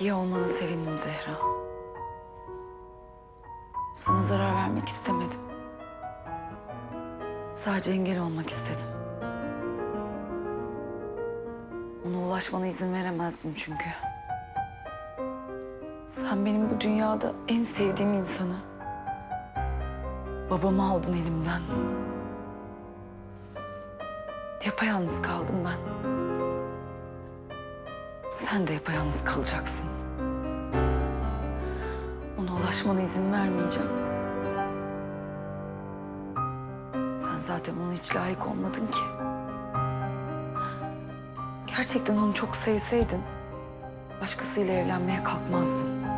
İyi olmana sevindim Zehra. Sana zarar vermek istemedim. Sadece engel olmak istedim. Ona ulaşmana izin veremezdim çünkü. Sen benim bu dünyada en sevdiğim insanı. Babamı aldın elimden. Yapayalnız kaldım ben. Sen de yapayalnız kalacaksın. Ona ulaşmana izin vermeyeceğim. Sen zaten ona hiç layık olmadın ki. Gerçekten onu çok sevseydin... ...başkasıyla evlenmeye kalkmazdın.